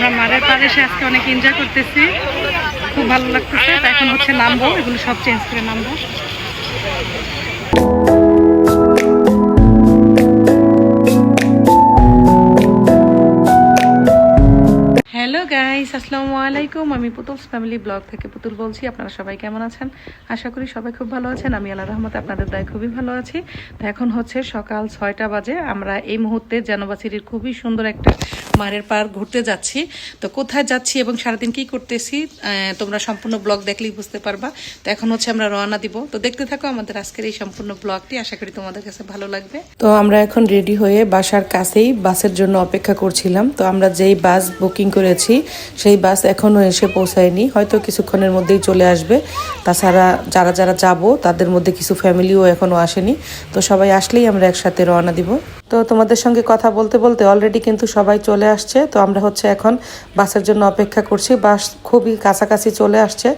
আমরা মারের পাড়ে আজকে অনেক এনজয় করতেছি। খুব ভালো লাগতেছে। এখন হচ্ছে নামবো। এগুলো সব চেঞ্জ করে নামবো। হ্যালো গাইস আসসালামু আলাইকুম আমি পুতুলস ফ্যামিলি ব্লগ থেকে পুতুল বলছি। আপনারা সবাই কেমন আছেন? আশা করি সবাই খুব ভালো আছেন। আমি আল্লাহ রহমতে আপনাদের দায় খুবই ভালো আছি। তো এখন হচ্ছে সকাল ছয়টা বাজে। আমরা এই মুহূর্তে জানোবাসিরির খুবই সুন্দর একটা মারের পার ঘুরতে যাচ্ছি। তো কোথায় যাচ্ছি এবং সারাদিন কি করতেছি তোমরা সম্পূর্ণ ব্লগ দেখলেই বুঝতে পারবা। তো এখন হচ্ছে আমরা রওনা দিব। তো দেখতে থাকো আমাদের আজকের এই সম্পূর্ণ ব্লগটি আশা করি তোমাদের কাছে ভালো লাগবে। তো আমরা এখন রেডি হয়ে বাসার কাছেই বাসের জন্য অপেক্ষা করছিলাম। তো আমরা যেই বাস বুকিং করেছি আছি সেই বাস এখনও এসে পৌঁছায়নি। হয়তো কিছুক্ষণের মধ্যেই চলে আসবে। তাছাড়া যারা যারা যাব, তাদের মধ্যে কিছু ফ্যামিলিও এখনও আসেনি। তো সবাই আসলেই আমরা একসাথে রওনা দিব। তো তোমাদের সঙ্গে কথা বলতে বলতে অলরেডি কিন্তু সবাই চলে আসছে। তো আমরা হচ্ছে এখন বাসের জন্য অপেক্ষা করছি। বাস খুবই কাছাকাছি চলে আসছে।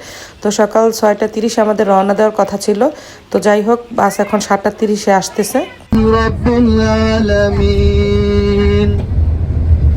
তো সকাল ছয়টা তিরিশে আমাদের রওনা দেওয়ার কথা ছিল। তো যাই হোক, বাস এখন সাতটা তিরিশে আসতেছে।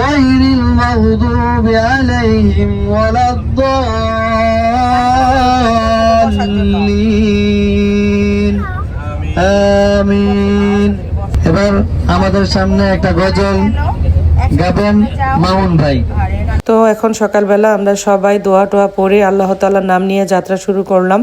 غير المغضوب عليهم ولا الضالين আমিন এবার আমাদের সামনে একটা গজল গাবেন মামুন ভাই। তো এখন সকালবেলা আমরা সবাই দোয়া টোয়া পড়ে আল্লাহ তাআলার নাম নিয়ে যাত্রা শুরু করলাম।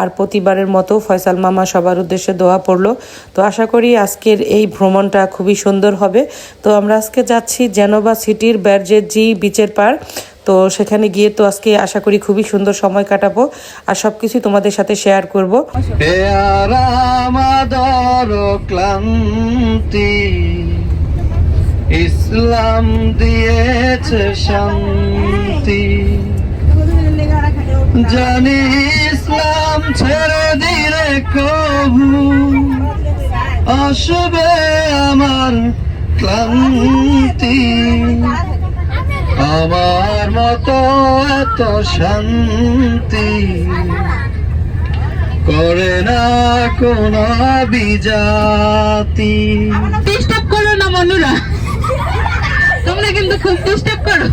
আর প্রতিবারের মতো ফয়সাল মামা সবার উদ্দেশ্যে দোয়া পড়ল। তো আশা করি আজকের এই ভ্রমণটা খুবই সুন্দর হবে। তো আমরা আজকে যাচ্ছি জেনোভা সিটির ব্যার্জের জি বিচের পার তো সেখানে গিয়ে তো আজকে আশা করি খুবই সুন্দর সময় কাটাবো। আর সব সবকিছু তোমাদের সাথে শেয়ার করব। ক্লান্তি। ইসলাম দিয়েছে শান্তি। জানি ইসলাম ছেড়ে দিলে কবু। আসবে আমার ক্লান্তি। আমার মতো এত শান্তি। করে না কোন বিজাতি ডিস্টার্ব করো না মনুরা। তোমরা কিন্তু খুব ডিস্টার্ব করো।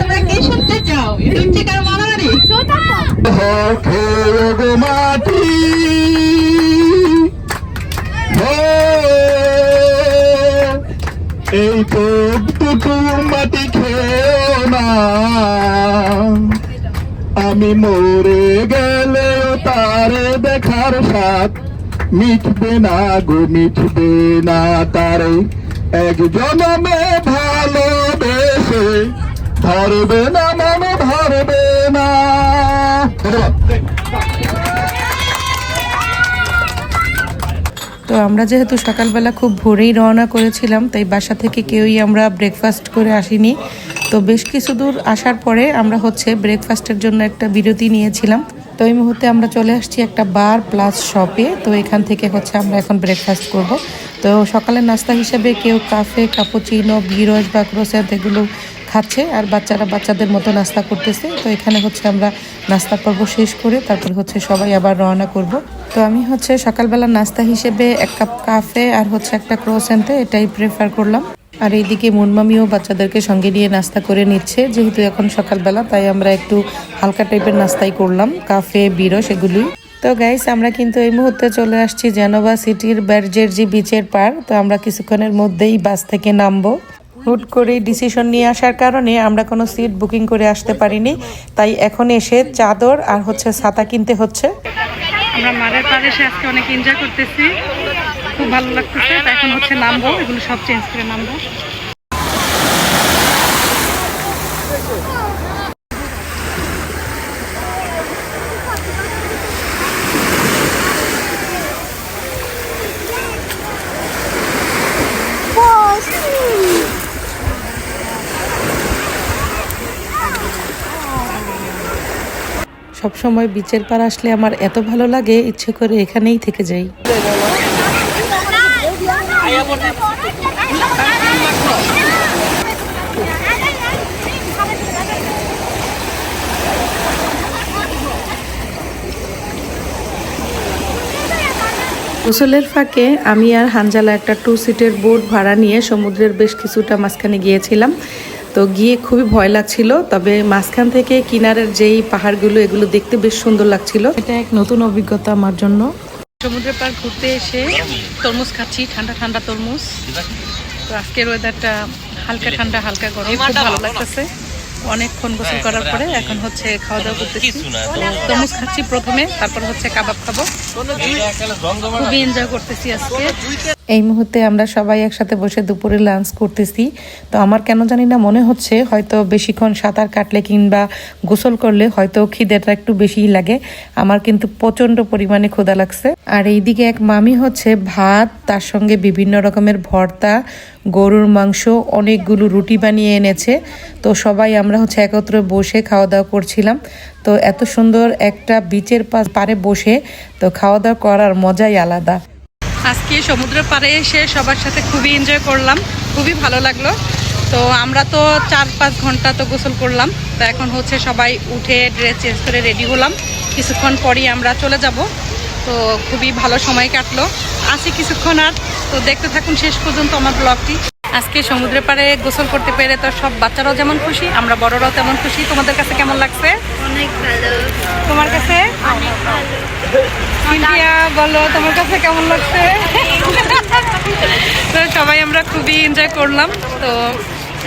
তোমরা কে শুনতে চাও? ইউটিউব থেকে আর মারামারি? মাটি এই মাটি না। আমি মরে গেলেও তার দেখার সাথ মিটবে না গো, মিটবে না তারে। এক জনমে ভালোবেসে ধরবে না, মনে ধরবে না। তো আমরা যেহেতু সকালবেলা খুব ভোরেই রওনা করেছিলাম, তাই বাসা থেকে কেউই আমরা ব্রেকফাস্ট করে আসিনি। তো বেশ কিছু দূর আসার পরে আমরা হচ্ছে ব্রেকফাস্টের জন্য একটা বিরতি নিয়েছিলাম। তো এই মুহূর্তে আমরা চলে আসছি একটা বার প্লাস শপে তো এখান থেকে হচ্ছে আমরা এখন ব্রেকফাস্ট করব। তো সকালের নাস্তা হিসেবে কেউ কাফে কাপুচিনো বিরস বা ক্রোসেট এগুলো খাচ্ছে আর বাচ্চারা বাচ্চাদের মতো নাস্তা করতেছে। তো এখানে হচ্ছে আমরা নাস্তা পর্ব শেষ করে তারপর হচ্ছে সবাই আবার রওনা করব। তো আমি হচ্ছে সকালবেলা নাস্তা হিসেবে এক কাপ কাফে আর হচ্ছে একটা ক্রোসেন্টে এটাই প্রেফার করলাম। আর এইদিকে মুনমামিও বাচ্চাদেরকে সঙ্গে নিয়ে নাস্তা করে নিচ্ছে। যেহেতু এখন সকালবেলা, তাই আমরা একটু হালকা টাইপের নাস্তাই করলাম। কাফে, বিরস এগুলি তো গাইস আমরা কিন্তু এই মুহূর্তে চলে আসছি জেনোভা সিটির ব্যার্জের যে বিচের পার। তো আমরা কিছুক্ষণের মধ্যেই বাস থেকে নামবো। হুট করে ডিসিশন নিয়ে আসার কারণে আমরা কোনো সিট বুকিং করে আসতে পারিনি। তাই এখন এসে চাদর আর হচ্ছে ছাতা কিনতে হচ্ছে। আমরা মারের পাড়ে এসে আজকে অনেক এনজয় করতেছি। খুব ভালো লাগতেছে। এখন হচ্ছে নামবো। এগুলো সব চেঞ্জ করে নামবো। সব সময় বিচের পার আসলে আমার এত ভালো লাগে, ইচ্ছে করে এখানেই থেকে যাই। গোসলের ফাঁকে আমি আর হানজালা একটা টু সিটের বোট ভাড়া নিয়ে সমুদ্রের বেশ কিছুটা মাঝখানে গিয়েছিলাম। তো গিয়ে খুবই ভয় লাগছিল তবে মাঝখান থেকে কিনারের যেই পাহাড়গুলো এগুলো দেখতে বেশ সুন্দর লাগছিল। এটা এক নতুন অভিজ্ঞতা আমার জন্য। সমুদ্রের পার ঘুরতে এসে তরমুজ খাচ্ছি ঠান্ডা ঠান্ডা তরমুজ। তো আজকের ওয়েদারটা হালকা ঠান্ডা হালকা গরম। খুব ভালো লাগতেছে। অনেকক্ষণ গোসল করার পরে এখন হচ্ছে খাওয়া দাওয়া করতেছি। তরমুজ খাচ্ছি প্রথমে তারপর হচ্ছে কাবাব খাব। খুবই এনজয় করতেছি আজকে। এই মুহূর্তে আমরা সবাই একসাথে বসে দুপুরে লাঞ্চ করতেছি। তো আমার কেন জানি না মনে হচ্ছে, হয়তো বেশিক্ষণ সাঁতার কাটলে কিংবা গোসল করলে হয়তো খিদেটা একটু বেশিই লাগে। আমার কিন্তু প্রচণ্ড পরিমাণে ক্ষুধা লাগছে। আর এইদিকে এক মামি হচ্ছে ভাত, তার সঙ্গে বিভিন্ন রকমের ভর্তা, গরুর মাংস, অনেকগুলো রুটি বানিয়ে এনেছে। তো সবাই আমরা হচ্ছে একত্রে বসে খাওয়া দাওয়া করছিলাম। তো এত সুন্দর একটা বিচের পারে বসে তো খাওয়া দাওয়া করার মজাই আলাদা। আজকে সমুদ্রের পাড়ে এসে সবার সাথে খুবই এনজয় করলাম খুবই ভালো লাগল। তো আমরা তো চার পাঁচ ঘণ্টা তো গোসল করলাম তো এখন হচ্ছে সবাই উঠে ড্রেস চেঞ্জ করে রেডি হলাম। কিছুক্ষণ পরই আমরা চলে যাব। তো খুবই ভালো সময় কাটলো। আছি কিছুক্ষণ আর তো দেখতে থাকুন শেষ পর্যন্ত আমার ব্লগটি আজকে সমুদ্রের পাড়ে গোসল করতে পেরে তো সব বাচ্চারাও যেমন খুশি আমরা বড়রাও তেমন খুশি। তোমাদের কাছে কেমন লাগছে? অনেক ভালো। তোমার কাছে? অনেক ভালো। সিলভিয়া বলো, তোমার কাছে কেমন লাগছে? তো সবাই আমরা খুবই এনজয় করলাম। তো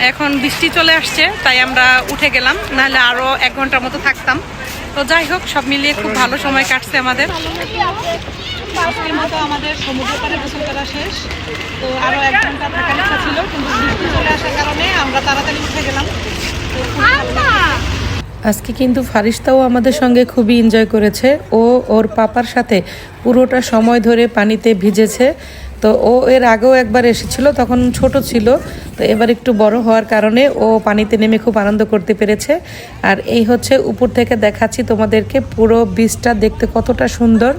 এখন বৃষ্টি চলে আসছে, তাই আমরা উঠে গেলাম। নাহলে আরও এক ঘণ্টার মতো থাকতাম। তো যাই হোক, সব মিলিয়ে খুব ভালো সময় কাটছে আমাদের। আজকের মতো আমাদের সমুদ্র করা শেষ। তো আরও এক ঘণ্টা থাকার ইচ্ছা ছিল, কিন্তু বৃষ্টি চলে আসার কারণে আমরা তাড়াতাড়ি উঠে গেলাম। তো। আজকে কিন্তু ফারিস্তাও আমাদের সঙ্গে খুবই এনজয় করেছে। ও ওর পাপার সাথে পুরোটা সময় ধরে পানিতে ভিজেছে। তো ও এর আগেও একবার এসেছিল, তখন ছোট ছিল। তো এবার একটু বড় হওয়ার কারণে ও পানিতে নেমে খুব আনন্দ করতে পেরেছে। আর এই হচ্ছে উপর থেকে দেখাচ্ছি তোমাদেরকে পুরো বীজটা দেখতে কতটা সুন্দর।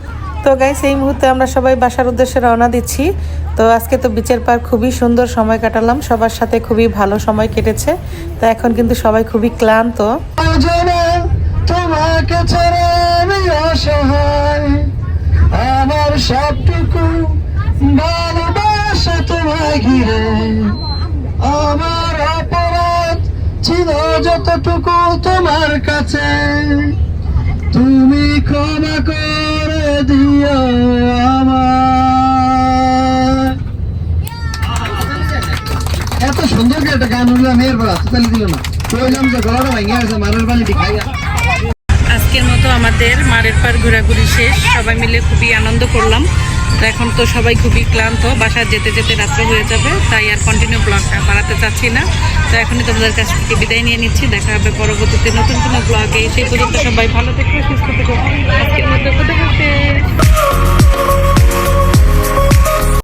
তো গাইস এই মুহূর্তে আমরা সবাই বাসার উদ্দেশ্যে রওনা দিচ্ছি। তো আজকে তো বিচের পার খুবই সুন্দর সময় কাটালাম, সবার সাথে খুবই ভালো সময় কেটেছে। তো এখন কিন্তু সবাই খুবই ক্লান্ত। আমার সবটুকু অপরাধ ছিল যতটুকু তোমার কাছে। তুমি ক্ষমা করে দিও আমার এত সুন্দর করে একটা গান হলো মেয়ের পর তালি দিল না। কইলাম যে গলাটা ভাই আছে মারের পানি খাইয়া আজকের মতো আমাদের মারের পার ঘোরাঘুরি শেষ। সবাই মিলে খুবই আনন্দ করলাম। তো এখন তো সবাই খুবই ক্লান্ত, বাসায় যেতে যেতে রাত্র হয়ে যাবে, তাই আর কন্টিনিউ ব্লগটা বাড়াতে চাচ্ছি না। তো এখনই তোমাদের কাছ থেকে বিদায় নিয়ে নিচ্ছি, দেখা হবে পরবর্তীতে নতুন কোনো ব্লগে সেই পর্যন্ত সবাই ভালো থেকে, সুস্থ থেকো। আজকের